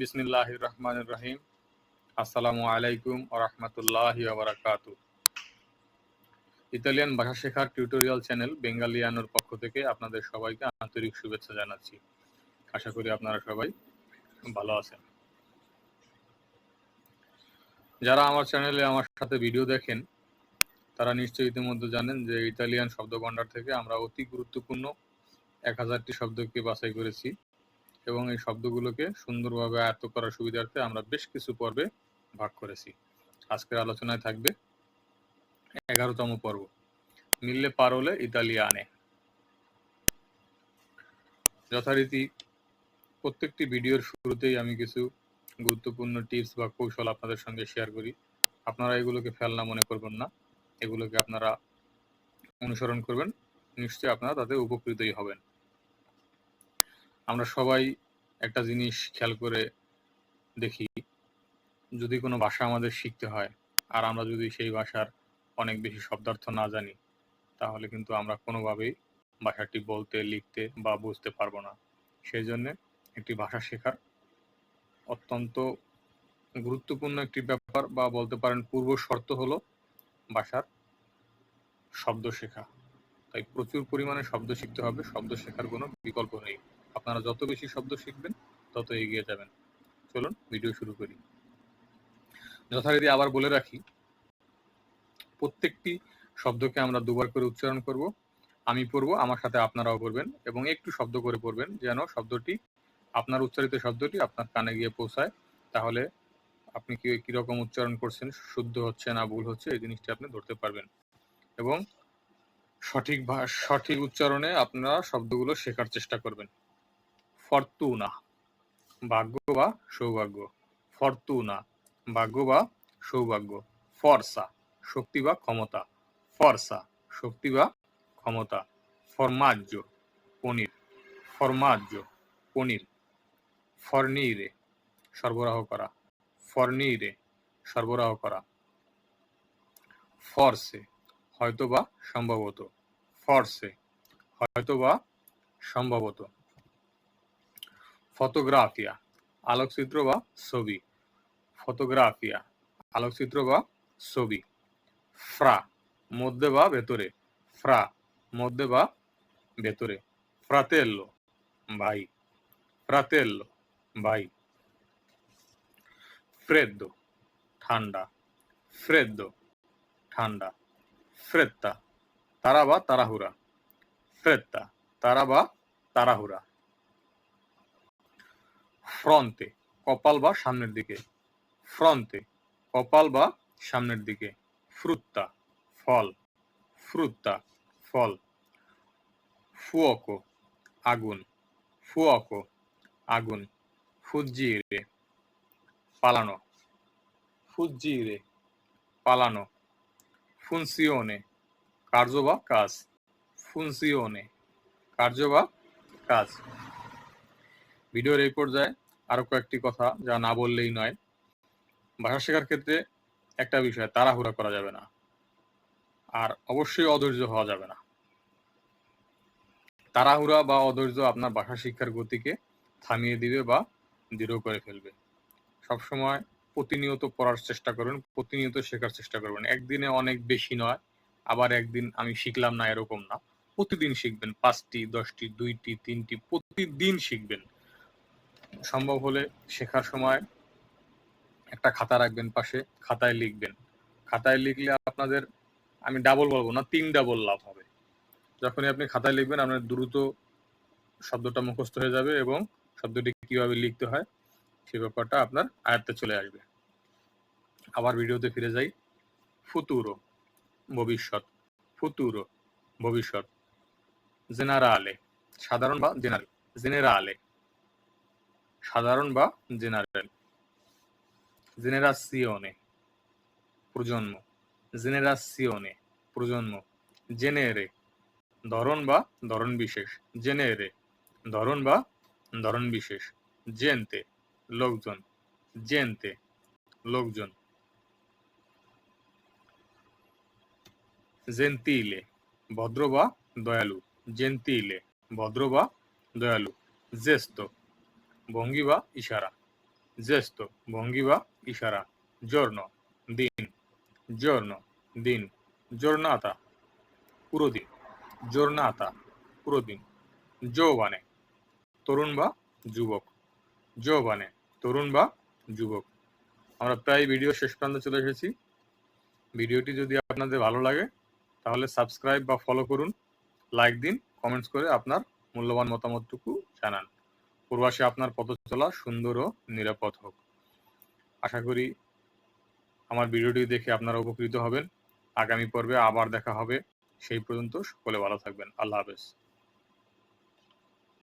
বিসমিল্লাহ রহমান রহিম আসসালামু আলাইকুম রহমতুল্লাহ বারাকাত ইতালিয়ান ভাষা শেখার টিউটোরিয়াল চ্যানেল বেঙ্গালিয়ানোর পক্ষ থেকে আপনাদের সবাইকে আন্তরিক শুভেচ্ছা জানাচ্ছি। আশা করি আপনারা সবাই ভালো আছেন। যারা আমার চ্যানেলে আমার সাথে ভিডিও দেখেন, তারা নিশ্চয়ই ইতিমধ্যে জানেন যে ইতালিয়ান শব্দ ভাণ্ডার থেকে আমরা অতি গুরুত্বপূর্ণ এক হাজারটি শব্দকে বাছাই করেছি। এবং এই শব্দগুলোকে সুন্দরভাবে আয়ত্ত করার সুবিধার্থে আমরা বেশ কিছু পর্বে ভাগ করেছি। আজকের আলোচনায় থাকবে এগারোতম পর্ব, মিললে পারলে ইতালিয়ানে যথারীতি প্রত্যেকটি ভিডিওর শুরুতেই আমি কিছু গুরুত্বপূর্ণ টিপস বা কৌশল আপনাদের সঙ্গে শেয়ার করি। আপনারা এগুলোকে ফেলনা মনে করবেন না। এগুলোকে আপনারা অনুসরণ করবেন। নিশ্চয়ই আপনারা তাতে উপকৃতই হবেন। আমরা সবাই একটা জিনিস খেয়াল করে দেখি, যদি কোনো ভাষা আমাদের শিখতে হয়, আর আমরা যদি সেই ভাষার অনেক বেশি শব্দার্থ না জানি, তাহলে কিন্তু আমরা কোনোভাবেই ভাষাটি বলতে, লিখতে বা বুঝতে পারব না। সেই জন্য একটি ভাষা শেখার অত্যন্ত গুরুত্বপূর্ণ একটি ব্যাপার বা বলতে পারেন পূর্ব শর্ত হলো ভাষার শব্দ শেখা। তাই প্রচুর পরিমাণে শব্দ শিখতে হবে, শব্দ শেখার কোনো বিকল্প নেই। আপনারা যত বেশি শব্দ শিখবেন, তত এগিয়ে যাবেন। চলুন ভিডিও শুরু করি। যথারীতি আবার বলে রাখি, প্রত্যেকটি শব্দকে আমরা দুবার করে উচ্চারণ করব, আমি পড়ব, আমার সাথে আপনারাও পড়বেন এবং একটু শব্দ করে পড়বেন যেন শব্দটি, আপনার উচ্চারিত শব্দটি আপনার কানে গিয়ে পৌঁছায়। তাহলে আপনি কি কীরকম উচ্চারণ করছেন, শুদ্ধ হচ্ছে না ভুল হচ্ছে, এই জিনিসটি আপনি ধরতে পারবেন। এবং সঠিক সঠিক উচ্চারণে আপনারা শব্দগুলো শেখার চেষ্টা করবেন। ফরতুনা। ভাগ্য বা সৌভাগ্য। ফর্তুনা। ভাগ্য বা সৌভাগ্য। ফর্সা। শক্তি বা ক্ষমতা। ফর্সা। শক্তি বা ক্ষমতা। ফরমাজ্য। পনির। ফরমাজ্য। পনির। ফর্নিরে। সরবরাহ করা। ফর্নিরে। সরবরাহ করা। ফরসে। হয়তোবা সম্ভবত। ফরসে। হয়তোবা সম্ভবত। ফটোগ্রাফিয়া, আলোকচিত্র বা ছবি। ফটোগ্রাফিয়া, আলোকচিত্র বা ছবি। ফ্রা, মধ্যে বা ভেতরে। ফ্রা, মধ্যে বা ভেতরে। ফ্রাতেল্লো, ভাই। ফ্রাতেল্লো, ভাই। ফ্রেদ্দো, ঠান্ডা। ফ্রেদ্দো, ঠান্ডা। ফ্রেত্তা, তারা বা তারাহুরা। ফ্রেত্তা, তারা বা তারাহুরা। ফ্রন্তে কপাল বা সামনের দিকে। ফ্রন্তে কপাল বা সামনের দিকে। ফ্রুত্তা ফল। ফ্রুত্তা ফল। ফুয়কো, আগুন। ফুয়কো, আগুন। ফুজিরে, পালানো। ফুজিরে, পালানো। ফুনসিওনে কার্য বা কাজ। ফুনসিওনে কার্য বা কাজ। ভিডিওর এই পর্যায়ে আরও কয়েকটি কথা যা না বললেই নয়। ভাষা শেখার ক্ষেত্রে একটা বিষয়, তাড়াহুড়া করা যাবে না। আর অবশ্যই অধৈর্য হওয়া যাবে না। তাড়াহুড়া বা অধৈর্য আপনার ভাষা শিক্ষার গতিকে থামিয়ে দিবে বা দৃঢ় করে ফেলবে। সবসময় প্রতিনিয়ত পড়ার চেষ্টা করবেন প্রতিনিয়ত শেখার চেষ্টা করবেন। একদিনে অনেক বেশি নয়, আবার একদিন আমি শিখলাম না এরকম না। প্রতিদিন শিখবেন, পাঁচটি, দশটি, দুইটি, তিনটি, প্রতিদিন শিখবেন। সম্ভব হলে শেখার সময় একটা খাতা রাখবেন পাশে, খাতায় লিখবেন। খাতায় লিখলে আপনাদের, আমি ডাবল বলব না, তিন ডাবল লাভ হবে। যখনই আপনি খাতায় লিখবেন, আপনার দ্রুত শব্দটা মুখস্থ হয়ে যাবে এবং শব্দটি কীভাবে লিখতে হয়, সে ব্যাপারটা আপনার আয়ত্তে চলে আসবে। আবার ভিডিওতে ফিরে যাই। ফুতুরো, ভবিষ্যৎ। ফুতুরো, ভবিষ্যৎ। জেনারালে সাধারণ বা জেনারেল। জেনারালে সাধারণ বা জেনারেল। জেনেরাসিওনে, প্রজন্ম। জেনেরাসিওনে, প্রজন্ম। জেনেরে, ধরন বা ধরন বিশেষ। জেনেরে, ধরন বা ধরন বিশেষ। জেনতে, লোকজন। জেনতে, লোকজন। জেন্তিলে, ভদ্র বা দয়ালু। জেন্তিলে, ভদ্র বা দয়ালু। জেস্ত ভঙ্গি বা ইশারা। জ্যেষ্ঠ, ভঙ্গি বা ইশারা। জর্ণ, দিন। জর্ণ, দিন। জোরনাতা পুরো দিন জোরনাতা পুরো যৌবানে, তরুণ বা যুবক। যৌবানে, তরুণ বা যুবক। আমরা প্রায় ভিডিও শেষ প্রান্তে চলে এসেছি। ভিডিওটি যদি আপনাদের ভালো লাগে, তাহলে সাবস্ক্রাইব বা ফলো করুন। লাইক দিন কমেন্টস করে আপনার মূল্যবান মতামতটুকু জানান। প্রবাসে আপনার পথ চলা সুন্দর ও নিরাপদ হোক। আশা করি আমার ভিডিওটি দেখে আপনারা উপকৃত হবেন। আগামী পর্বে আবার দেখা হবে। সেই পর্যন্ত সকলে ভালো থাকবেন। আল্লাহ হাফেজ।